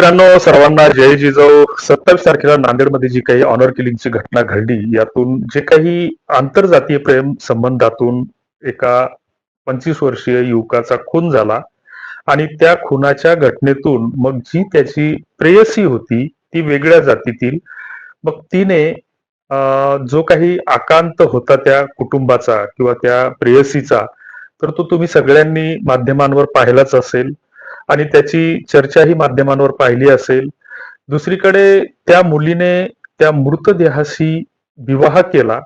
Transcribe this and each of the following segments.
मित्रांनो सर्वांना जय जिजाऊ. सत्तावीस तारखेला नांदेडमध्ये जी काही ऑनर किलिंगची घटना घडली यातून जे काही आंतरजातीय प्रेम संबंधातून एका पंचवीस वर्षीय युवकाचा खून झाला आणि त्या खुनाच्या घटनेतून मग जी त्याची प्रेयसी होती ती वेगळ्या जातीतील. मग तिने जो काही आकांत होता त्या कुटुंबाचा किंवा त्या प्रेयसीचा तर तो तुम्ही सगळ्यांनी माध्यमांवर पाहिलाच असेल. आणि त्याची चर्चाही माध्यमांवर पाहिली असेल. दुसरीकडे त्या मुलीने त्या मृतदेहाशी विवाह केला.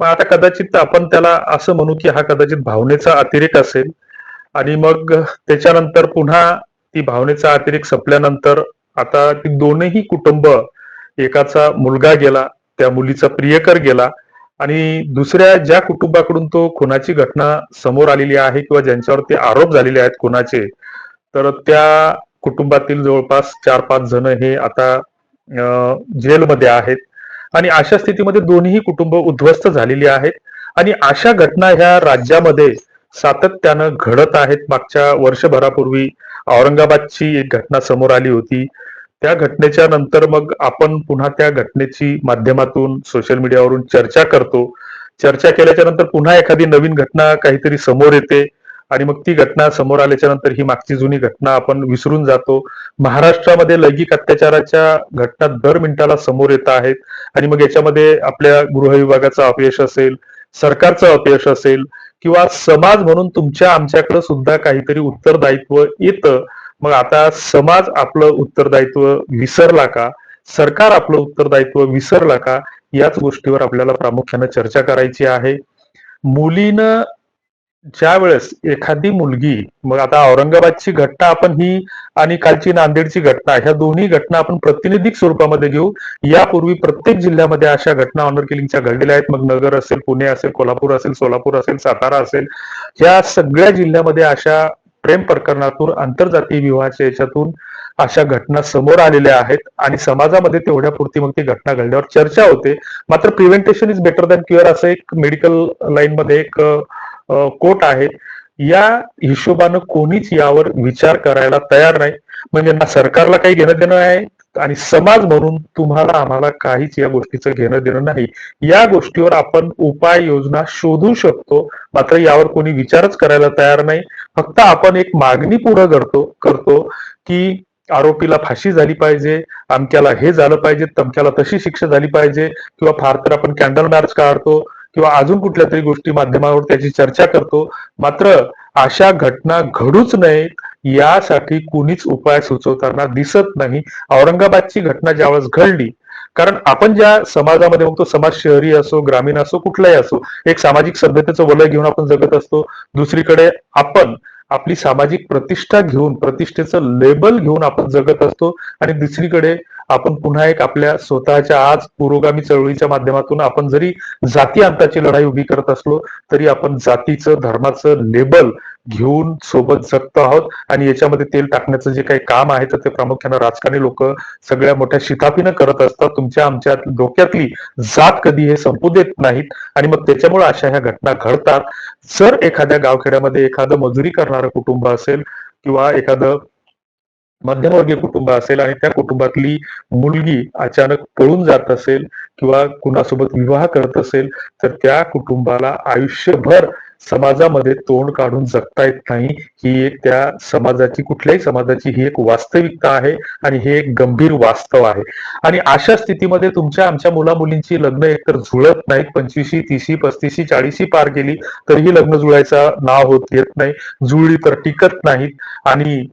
मग आता कदाचित आपण त्याला असं म्हणू की हा कदाचित भावनेचा अतिरेक असेल. आणि मग त्याच्यानंतर पुन्हा ती भावनेचा अतिरेक संपल्यानंतर आता ती दोनही कुटुंब एकाचा मुलगा गेला त्या मुलीचा प्रियकर गेला आणि दुसऱ्या ज्या कुटुंबाकडून तो खुनाची घटना समोर आलेली आहे किंवा ज्यांच्यावर ते आरोप झालेले आहेत खुनाचे तर त्या कुटुंबातील जवळपास चार पाच जण हे आता जेलमध्ये आहेत. आणि अशा स्थितीमध्ये दोन्ही कुटुंब उद्ध्वस्त झालेली आहेत. आणि अशा घटना ह्या राज्यामध्ये सातत्यानं घडत आहेत. मागच्या वर्षभरापूर्वी औरंगाबादची एक घटना समोर आली होती. त्या घटनेच्या नंतर मग आपण पुन्हा त्या घटनेची माध्यमातून सोशल मीडियावरून चर्चा करतो. चर्चा केल्याच्यानंतर पुन्हा एखादी नवीन घटना काहीतरी समोर येते. आणि मग ती घटना समोर आल्याच्यानंतर ही मागची जुनी घटना आपण विसरून जातो. महाराष्ट्रामध्ये लैंगिक अत्याचाराच्या घटना दर मिनिटाला समोर येत आहेत. आणि मग याच्यामध्ये आपल्या गृह विभागाचं अपयश असेल सरकारचं अपयश असेल किंवा समाज म्हणून तुमच्या आमच्याकडे सुद्धा काहीतरी उत्तरदायित्व येतं. मग आता समाज आपलं उत्तरदायित्व विसरला का? सरकार आपलं उत्तरदायित्व विसरला का? याच गोष्टीवर आपल्याला प्रामुख्याने चर्चा करायची आहे. मुलीनं ज्या वेळेस एखादी मुलगी मग आता औरंगाबादची घटना आपण ही आणि कालची नांदेडची घटना ह्या दोन्ही घटना आपण प्रातिनिधिक स्वरूपामध्ये घेऊ. यापूर्वी प्रत्येक जिल्ह्यामध्ये अशा घटना ऑनर किलिंगच्या घडलेल्या आहेत. मग नगर असेल पुणे असेल कोल्हापूर असेल सोलापूर असेल सातारा असेल. या सगळ्या जिल्ह्यामध्ये अशा प्रेम प्रकरणातून आंतरजातीय विवाहाच्या याच्यातून अशा घटना समोर आलेल्या आहेत. आणि समाजामध्ये तेवढ्या पुरती मग ती घटना घडल्यावर चर्चा होते. मात्र prevention is better than cure असं एक मेडिकल लाईनमध्ये एक कोट आहे या हिशोबानं कोणीच यावर विचार करायला तयार नाही. म्हणजे ना सरकारला काही घेणं देणं आहे आणि समाज म्हणून तुम्हाला आम्हाला काहीच या गोष्टीचं घेणं देणं नाही. या गोष्टीवर आपण उपाय योजना शोधू शकतो मात्र यावर कोणी विचारच करायला तयार नाही. फक्त आपण एक मागणी पूर्ण करतो करतो की आरोपीला फाशी झाली पाहिजे अमक्याला हे झालं पाहिजे तमक्याला तशी शिक्षा झाली पाहिजे किंवा फार तर आपण कॅन्डल मार्च काढतो किंवा अजून कुठल्या तरी गोष्टी माध्यमावर त्याची चर्चा करतो. मात्र अशा घटना घडूच नयेत यासाठी कुणीच उपाय सुचवताना दिसत नाही. औरंगाबादची घटना ज्यावेळेस घडली कारण आपण ज्या समाजामध्ये बघतो समाज शहरी असो ग्रामीण असो कुठलाही असो एक सामाजिक सभ्यतेचं वलय घेऊन आपण जगत असतो. दुसरीकडे आपण आपली सामाजिक प्रतिष्ठा घेऊन प्रतिष्ठेचं लेबल घेऊन आपण जगत असतो. आणि दुसरीकडे आपण पुन्हा एक आपल्या स्वतःच्या आज पुरोगामी चळवळीच्या माध्यमातून आपण जरी जाती अंताची लढाई उभी करत असलो तरी आपण जातीचं धर्माचं लेबल घेऊन सोबत जगतो आहोत. आणि याच्यामध्ये तेल टाकण्याचं जे काही काम आहे तर ते प्रामुख्यानं राजकारणी लोक सगळ्या मोठ्या शिताफीनं करत असतात. तुमच्या आमच्या डोक्यातली जात कधी हे संपू देत नाहीत. आणि मग त्याच्यामुळे अशा ह्या घटना घडतात. जर एखाद्या गावखेड्यामध्ये एखादं मजुरी करणारं कुटुंब असेल किंवा एखादं मध्यमवर्गीय कुटुंब असेल आणि त्या कुटुंबातली मुलगी अचानक पळून जात असेल किंवा कुणासोबत विवाह करत असेल तर त्या कुटुंबाला आयुष्यभर समाजामध्ये तोंड काढून जगता येत नाही. ही एक त्या समाजाची कुठल्याही समाजाची ही एक वास्तविकता आहे आणि हे एक गंभीर वास्तव आहे. आणि अशा स्थितीमध्ये तुमच्या आमच्या मुला मुलींची लग्न एकतर जुळत नाहीत. पंचवीशी तीसशी पस्तीसशी चाळीसशी पार गेली तरीही लग्न जुळायचा नाव होत येत नाही. जुळली तर टिकत नाहीत. आणि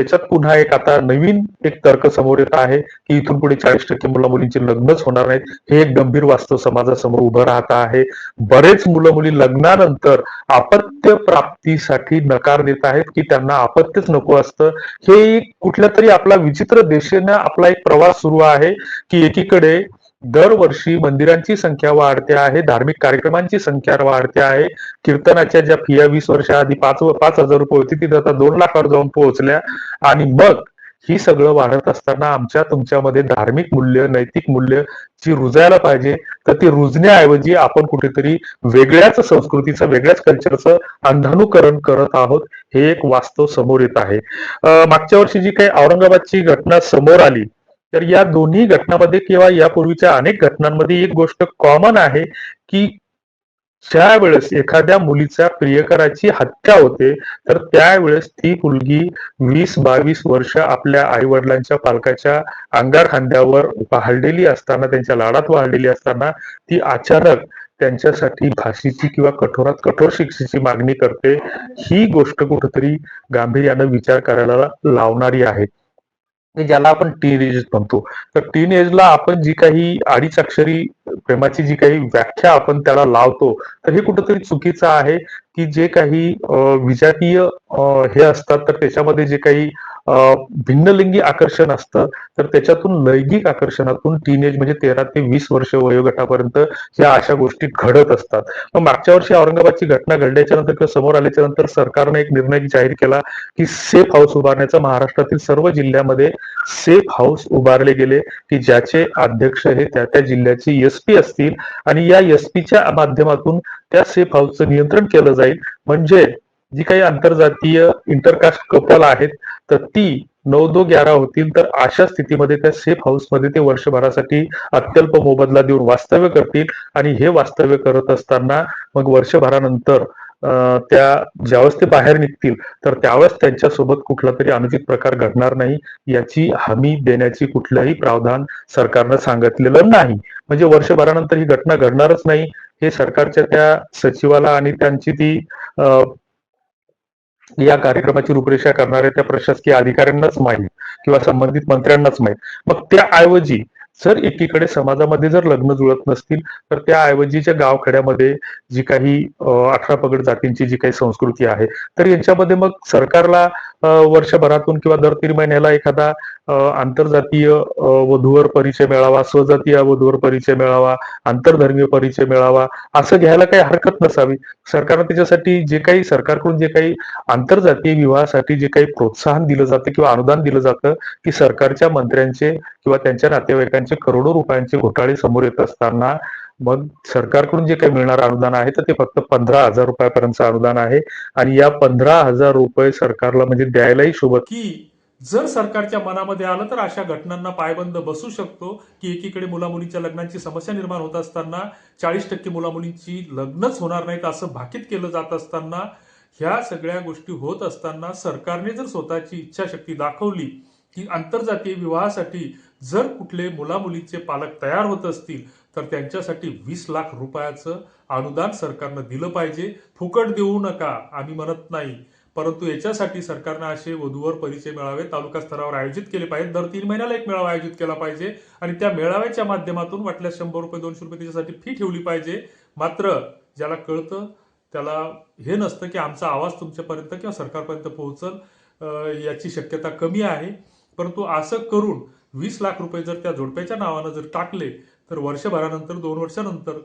त्याच्यात पुन्हा एक आता नवीन एक तर्क समोर येत आहे की इथून पुढे चाळीस टक्के मुला मुलींची लग्नच होणार नाहीत. हे एक गंभीर वास्तव समाजासमोर उभं राहत आहे. बरेच मुलं मुली लग्नानंतर अपत्य प्राप्तीसाठी नकार देत आहेत की त्यांना अपत्यच नको असतं. हे एक कुठल्या तरी आपला विचित्र देशेनं आपला एक प्रवास सुरू आहे की एकीकडे दरवर्षी मंदिरांची संख्या वाढते आहे धार्मिक कार्यक्रमांची संख्या वाढते आहे. कीर्तनाच्या ज्या फिया वीस वर्षाआधी पाच पाच हजार रुपये होती ती आता दोन लाखावर जाऊन पोहोचल्या. आणि मग ही सगळं वाढत असताना आमच्या तुमच्यामध्ये धार्मिक मूल्य नैतिक मूल्य जी रुजायला पाहिजे तर ती रुजण्याऐवजी आपण कुठेतरी वेगळ्याच संस्कृतीचं वेगळ्याच कल्चरचं अंधानुकरण करत आहोत हे एक वास्तव समोर येत आहे. मागच्या वर्षी जी काही औरंगाबादची घटना समोर आली तर या दोन्ही घटनांमध्ये किंवा यापूर्वीच्या अनेक घटनांमध्ये एक गोष्ट कॉमन आहे की ज्यावेळेस एखाद्या मुलीच्या प्रियकराची हत्या होते तर त्यावेळेस ती मुलगी वीस बावीस वर्ष आपल्या आई वडिलांच्या पालकाच्या अंगार खांद्यावर वाढलेली असताना त्यांच्या लाडात वाढलेली असताना ती अचानक त्यांच्यासाठी भाषेची किंवा कठोरात कठोर शिक्षेची मागणी करते. ही गोष्ट कुठेतरी गांभीर्यानं विचार करायला लावणारी आहे. ज्याला आपण टीन एज म्हणतो. तर टीन एजला आपण जी काही अडीच अक्षरी प्रेमाची जी काही व्याख्या आपण त्याला लावतो तर हे कुठेतरी चुकीचं आहे की जे काही विजातीय हे असतात तर त्याच्यामध्ये जे काही भिन्नलिंगी आकर्षण असतं तर त्याच्यातून लैंगिक आकर्षणातून टीनेज म्हणजे तेरा ते वीस वर्ष वयोगटापर्यंत या अशा गोष्टी घडत असतात. मग मागच्या वर्षी औरंगाबादची घटना घडल्याच्या नंतर किंवा समोर आल्याच्यानंतर सरकारने एक निर्णय जाहीर केला की सेफ हाऊस उभारण्याचा महाराष्ट्रातील सर्व जिल्ह्यामध्ये सेफ हाऊस उभारले गेले की ज्याचे अध्यक्ष हे त्या त्या जिल्ह्याचे एस पी असतील आणि या एस पीच्या माध्यमातून त्या सेफ हाऊसचं नियंत्रण केलं जाईल. म्हणजे जी काही आंतरजातीय इंटरकास्ट कपल आहेत तर ती नऊ दो ग्यारा होतील तर अशा स्थितीमध्ये त्या सेफ हाऊसमध्ये ते वर्षभरासाठी अत्यल्प मोबदला देऊन वास्तव्य करतील. आणि हे वास्तव्य करत असताना मग वर्षभरानंतर अं, त्या ज्यावेळेस ते बाहेर निघतील तर त्यावेळेस त्यांच्यासोबत कुठला तरी अनुचित प्रकार घडणार नाही याची हमी देण्याची कुठलंही प्रावधान सरकारनं सांगितलेलं नाही. म्हणजे वर्षभरानंतर ही घटना घडणारच नाही. हे सरकारच्या त्या सचिवाला आणि त्यांची ती या कार्यक्रमाची रूपरेषा करणाऱ्या त्या प्रशासकीय अधिकाऱ्यांनाच माहीत किंवा संबंधित मंत्र्यांनाच माहीत. मग त्याऐवजी जर एकीकडे समाजामध्ये जर लग्न जुळत नसतील तर त्याऐवजीच्या गावखेड्यामध्ये जी काही अठरा पगड जातींची जी काही संस्कृती आहे तर यांच्यामध्ये मग सरकारला वर्षभरातून किंवा दर तीन महिन्याला एखादा आंतरजातीय वधूवर परिचय मिळावा स्वजातीय वधूवर परिचय मिळावा आंतरधर्मीय परिचय मिळावा असं घ्यायला काही हरकत नसावी. सरकारनं त्याच्यासाठी जे काही सरकारकडून जे काही आंतरजातीय विवाहासाठी जे काही प्रोत्साहन दिलं जातं किंवा अनुदान दिलं जातं की सरकारच्या मंत्र्यांचे किंवा त्यांच्या नातेवाईकांचे करोडो रुपयांचे घोटाळे समोर येत असताना मग सरकारकडून जे काही मिळणारं अनुदान आहे तर ते फक्त पंधरा हजार रुपयापर्यंत अनुदान आहे. आणि या पंधरा हजार रुपये सरकारला म्हणजे द्यायलाही सोबत की जर सरकारच्या मनामध्ये आलं तर अशा घटनांना पायबंद बसू शकतो की एकीकडे मुलामुलींच्या लग्नांची समस्या निर्माण होत असताना चाळीस टक्के मुलामुलींची लग्नच होणार नाहीत असं भाकीत केलं जात असताना ह्या सगळ्या गोष्टी होत असताना सरकारने जर स्वतःची इच्छाशक्ती दाखवली की आंतरजातीय विवाहासाठी जर कुठले मुलामुलीचे पालक तयार होत असतील तर त्यांच्यासाठी वीस लाख रुपयाचं अनुदान सरकारनं दिलं पाहिजे. फुकट देऊ नका आम्ही म्हणत नाही. परंतु याच्यासाठी सरकारनं असे वधूवर परिचय मेळावे तालुका स्तरावर आयोजित केले पाहिजेत. दर तीन महिन्याला एक मेळावा आयोजित केला पाहिजे आणि त्या मेळाव्याच्या माध्यमातून वाटल्यास शंभर रुपये दोनशे रुपये त्याच्यासाठी फी ठेवली पाहिजे. मात्र ज्याला कळतं त्याला हे नसतं की आमचा आवाज तुमच्यापर्यंत किंवा सरकारपर्यंत पोहोचल याची शक्यता कमी आहे. परंतु असं करून वीस लाख रुपये जर त्या जोडप्याच्या नावानं जर टाकले तर वर्षभरानंतर दोन वर्षानंतर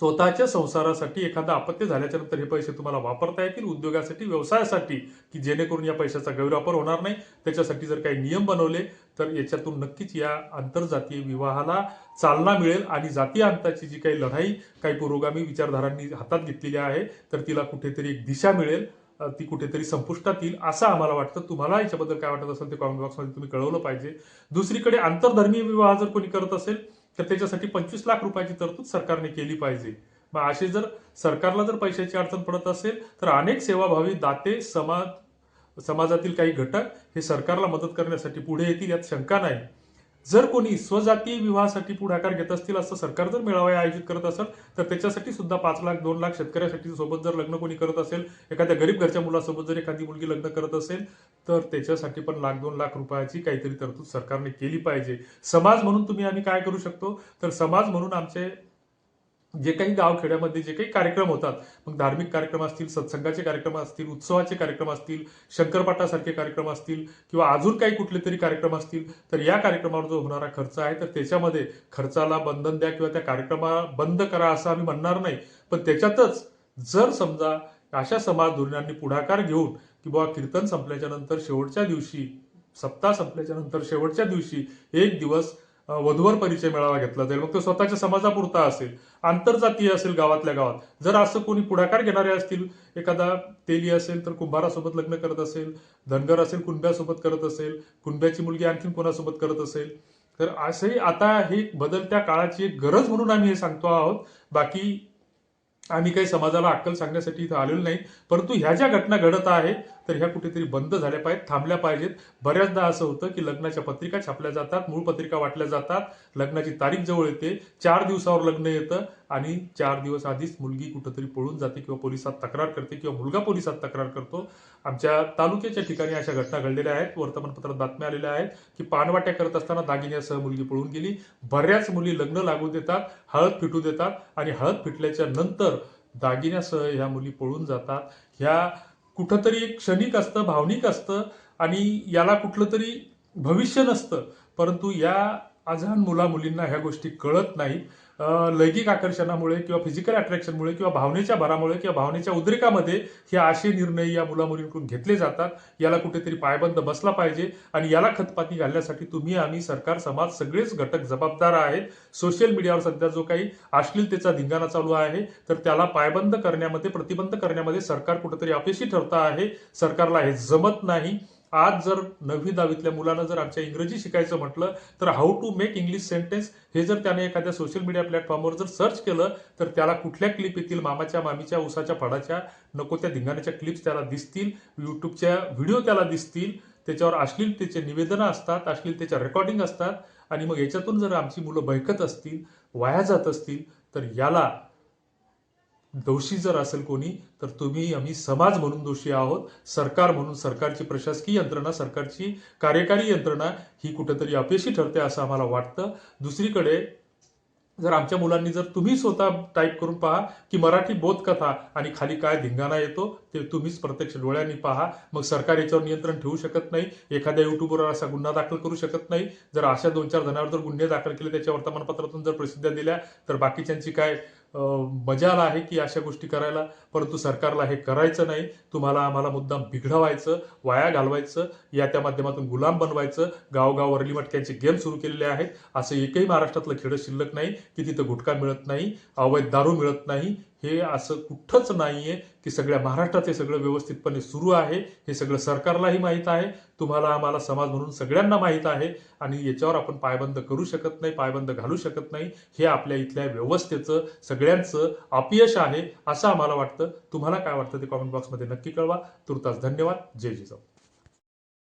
स्वतःच्या संसारासाठी एखादा अपत्य झाल्याच्यानंतर हे पैसे तुम्हाला वापरता येतील उद्योगासाठी व्यवसायासाठी की जेणेकरून या पैशाचा गैरवापर होणार नाही. त्याच्यासाठी जर काही नियम बनवले तर याच्यातून नक्कीच या आंतरजातीय विवाहाला चालना मिळेल आणि जातीय अंताची जी काही लढाई काही पुरोगामी विचारधारांनी हातात घेतलेली आहे तर तिला कुठेतरी एक दिशा मिळेल. ती कुठेतरी संपुष्टात येईल असं आम्हाला वाटतं. तुम्हाला याच्याबद्दल काय वाटत असेल ते कॉमेंट बॉक्समध्ये तुम्ही कळवलं पाहिजे. दुसरीकडे आंतरधर्मीय विवाह जर कोणी करत असेल तर त्याच्यासाठी पंचवीस लाख रुपयाची तरतूद सरकारने केली पाहिजे. मग असे जर सरकारला जर पैशाची अडचण पडत असेल तर अनेक सेवाभावी दाते समाज समाजातील काही घटक हे सरकारला मदत करण्यासाठी पुढे येतील यात शंका नाही. जर कोणी स्वजातीय विवाहासाठी पुढाकार घेत असतील असं सरकार जर मेळावा आयोजित करत असेल तर त्याच्यासाठी सुद्धा पाच लाख दोन लाख शेतकऱ्यासाठी सोबत जर लग्न कोणी करत असेल एखाद्या गरीब घरच्या मुलासोबत जर एखादी मुलगी लग्न करत असेल तर त्याच्यासाठी पण लाख दोन लाख रुपयाची काहीतरी तरतूद सरकारने केली पाहिजे. समाज म्हणून तुम्ही आम्ही काय करू शकतो? तर समाज म्हणून आमचे जे काही गावखेड्यामध्ये जे काही कार्यक्रम होतात मग धार्मिक कार्यक्रम असतील सत्संगाचे कार्यक्रम असतील उत्सवाचे कार्यक्रम असतील शंकरपाठासारखे कार्यक्रम असतील किंवा अजून काही कुठले तरी कार्यक्रम असतील तर या कार्यक्रमावर जो होणारा खर्च आहे तर त्याच्यामध्ये खर्चाला बंधन द्या किंवा त्या कार्यक्रमा बंद करा असं आम्ही म्हणणार नाही. पण त्याच्यातच जर समजा अशा समाज धोरणांनी पुढाकार घेऊन किंवा कीर्तन संपल्याच्या नंतर शेवटच्या दिवशी सप्ताह संपल्याच्या नंतर शेवटच्या दिवशी एक दिवस वधूवर परिचय मेळावा घेतला जाईल. मग तो स्वतःच्या समाजापुरता असेल. आंतरजातीय असेल गावातल्या गावात. जर असं कोणी पुढाकार घेणारे असतील एखादा तेली असेल तर कुंभारासोबत लग्न करत असेल धनगर असेल कुणब्यासोबत करत असेल कुणब्याची मुलगी आणखीन कोणासोबत करत असेल तर असंही आता हे बदलत्या काळाची एक गरज म्हणून आम्ही हे सांगतो आहोत. बाकी आम्ही काही समाजाला अक्कल सांगण्यासाठी इथं आलेलो नाही परंतु ह्या ज्या घटना घडत आहेत तर ह्या कुठेतरी बंद झाल्या पाहिजेत थांबल्या पाहिजेत. बऱ्याचदा असं होतं की लग्नाच्या पत्रिका छापल्या जातात मूळ पत्रिका वाटल्या जातात लग्नाची तारीख जवळ येते चार दिवसावर लग्न येतं आणि चार दिवस आधीच मुलगी कुठंतरी पळून जाते किंवा पोलिसात तक्रार करते किंवा मुलगा पोलिसात तक्रार करतो. आमच्या तालुक्याच्या ठिकाणी अशा घटना घडलेल्या आहेत. वर्तमानपत्रात बातम्या आलेल्या आहेत की पानवाट्या करत असताना दागिन्यासह मुलगी पळून गेली. बऱ्याच मुली लग्न लागू देतात हळद फिटू देतात आणि हळद फिटल्याच्या नंतर दागिन्यासह ह्या मुली पळून जातात. ह्या कुठंतरी एक क्षणिक असतं भावनिक असतं आणि याला कुठलं तरी भविष्य नसतं. परंतु या अजहान मुला मुलींना ह्या गोष्टी कळत नाही. लैंगिक आकर्षणामुळे किंवा फिजिकल अट्रॅक्शनमुळे किंवा भावनेच्या भरामुळे किंवा भावनेच्या उद्रेकामध्ये हे असे निर्णय या मुला मुलींकडून घेतले जातात. याला कुठेतरी पायबंद बसला पाहिजे आणि याला खतपाती घालण्यासाठी तुम्ही आम्ही सरकार समाज सगळेच घटक जबाबदार आहेत. सोशल मीडियावर सध्या जो काही अश्लीलतेचा धिंगाणा चालू आहे तर त्याला पायबंद करण्यामध्ये प्रतिबंध करण्यामध्ये सरकार कुठेतरी अपयशी ठरतं आहे. सरकारला हे जमत नाही. आज जर नववी दहावीतल्या मुलानं जर आमच्या इंग्रजी शिकायचं म्हटलं तर how to make English sentence हे जर त्याने एखाद्या सोशल मीडिया प्लॅटफॉर्मवर जर सर्च केलं तर त्याला कुठल्या क्लिप येतील मामाच्या मामीच्या उसाच्या फडाच्या नको त्या धिंगाण्याच्या क्लिप्स त्याला दिसतील यूट्यूबच्या व्हिडिओ त्याला दिसतील त्याच्यावर अश्लीलतेचे निवेदनं असतात अश्लीलतेच्या रेकॉर्डिंग असतात आणि मग याच्यातून जर आमची मुलं बैकत असतील वाया जात असतील तर याला दोषी जर असेल कोणी तर तुम्ही आम्ही समाज म्हणून दोषी आहोत सरकार म्हणून सरकारची प्रशासकीय यंत्रणा सरकारची कार्यकारी यंत्रणा ही कुठेतरी अपयशी ठरते असं आम्हाला वाटतं. दुसरीकडे जर आमच्या मुलांनी जर तुम्ही स्वतः टाईप करून पहा की मराठी बोधकथा आणि खाली काय धिंगाणा येतो ते तुम्हीच प्रत्यक्ष डोळ्यांनी पहा. मग सरकार याच्यावर नियंत्रण ठेवू शकत नाही एखाद्या युट्यूबवर असा गुन्हा दाखल करू शकत नाही. जर अशा दोन चार जणांवर जर गुन्हे दाखल केले त्याच्या वर्तमानपत्रातून जर प्रसिद्ध्या दिल्या तर बाकीच्यांची काय मजाल आहे की अशा गोष्टी करायला परंतु सरकारला हे करायचं नाही. तुम्हाला आम्हाला मुद्दाम बिघडवायचं वाया घालवायचं या त्या माध्यमातून गुलाम बनवायचं. गावगाव वरली मटक्यांचे गेम सुरू केलेले आहेत. असं एकही महाराष्ट्रातलं खेळ शिल्लक नाही की तिथं गुटखा मिळत नाही अवैध दारू मिळत नाही हे असं कुठंच नाहीये की सगळ्या महाराष्ट्रात हे सगळं व्यवस्थितपणे सुरू आहे हे सगळं सरकारलाही माहीत आहे तुम्हाला आम्हाला समाज म्हणून सगळ्यांना माहीत आहे आणि याच्यावर आपण पायबंद करू शकत नाही पायबंद घालू शकत नाही. हे आपल्या इथल्या व्यवस्थेचं सगळ्यांचं अपयश आहे असं आम्हाला वाटतं. तुम्हाला काय वाटतं ते कॉमेंट बॉक्समध्ये नक्की कळवा. तुर्तास धन्यवाद. जय जिजाऊ.